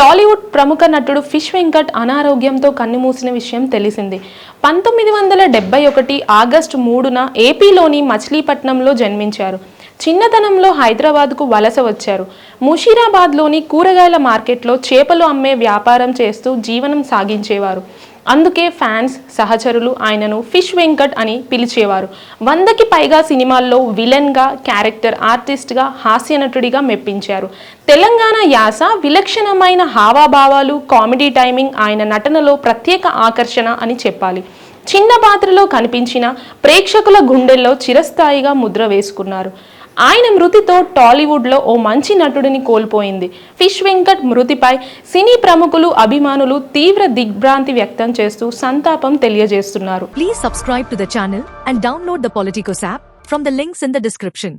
టాలీవుడ్ ప్రముఖ నటుడు ఫిష్ వెంకట్ అనారోగ్యంతో కన్నుమూసిన విషయం తెలిసింది. పంతొమ్మిది వందల డెబ్బై ఒకటి ఆగస్టు మూడున ఏపీలోని మచిలీపట్నంలో జన్మించారు. చిన్నతనంలో హైదరాబాద్కు వలస వచ్చారు. ముషీరాబాద్లోని కూరగాయల మార్కెట్లో చేపలు అమ్మే వ్యాపారం చేస్తూ జీవనం సాగించేవారు. అందుకే ఫ్యాన్స్ సహచరులు ఆయనను ఫిష్ వెంకట్ అని పిలిచేవారు. వందకి పైగా సినిమాల్లో విలన్గా క్యారెక్టర్ ఆర్టిస్ట్గా హాస్య నటుడిగా మెప్పించారు. తెలంగాణ యాస విలక్షణమైన హావాభావాలు కామెడీ టైమింగ్ ఆయన నటనలో ప్రత్యేక ఆకర్షణ అని చెప్పాలి. చిన్న పాత్రలో కనిపించిన ప్రేక్షకుల గుండెల్లో చిరస్థాయిగా ముద్ర వేసుకున్నారు. ఆయన మృతితో టాలీవుడ్లో ఓ మంచి నటుడిని కోల్పోయింది. ఫిష్ వెంకట్ మృతిపై సినీ ప్రముఖులు అభిమానులు తీవ్ర దిగ్భ్రాంతి వ్యక్తం చేస్తూ సంతాపం తెలియజేస్తున్నారు. Please subscribe to the channel and download the Politicos app from the links in the description